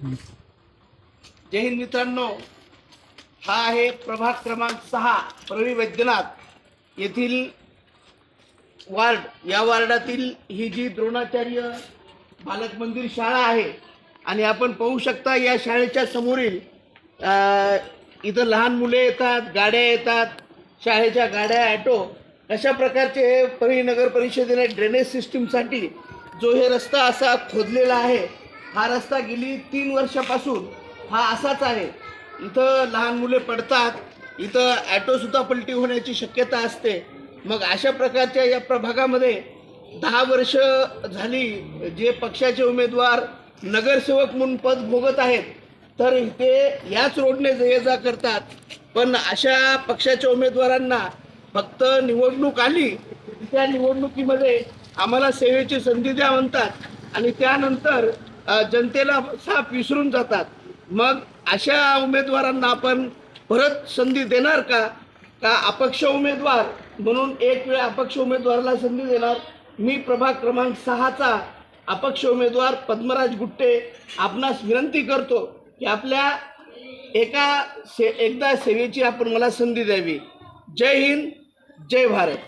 जय हिंद मित्रांनो. हा आहे प्रभाग क्रमांक सहा प्रवी वैद्यनाथ येथील वार्ड. या वार्डातील ही जी द्रोणाचार्य बालक मंदिर शाळा आहे आणि आपण पाहू शकता या शाळेच्या समोरील इथं लहान मुले येतात गाड्या येतात शाळेच्या गाड्या ॲटो अशा प्रकारचे हे परळी नगर परिषदेने ड्रेनेज सिस्टीमसाठी जो हे रस्ता असा खोदलेला आहे हा रस्ता गेली तीन वर्षापासून. हा असाच आहे. इथं लहान मुले पडतात. इथं ॲटोसुद्धा पलटी होण्याची शक्यता असते. मग अशा प्रकारच्या या प्रभागामध्ये दहा वर्ष झाली जे पक्षाचे उमेदवार नगरसेवक म्हणून पद भोगत आहेत. तर इथे याच रोडने ये जा करतात. पण अशा पक्षाच्या उमेदवारांना फक्त निवडणूक आली त्या निवडणुकीमध्ये आम्हाला सेवेची संधी द्या म्हणतात. आणि त्यानंतर जनतेला साप विसरून जातात. मग अशा उमेदवारांना आपण परत संधी देणार का? का अपक्ष उमेदवार म्हणून एक वेळ अपक्ष उमेदवाराला संधी देणार? मी प्रभाग क्रमांक सहाचा अपक्ष उमेदवार पद्मराज गुट्टे आपणास विनंती करतो की आपल्या एका से एकदा सेवेची आपण मला संधी द्यावी. जय हिंद जय भारत.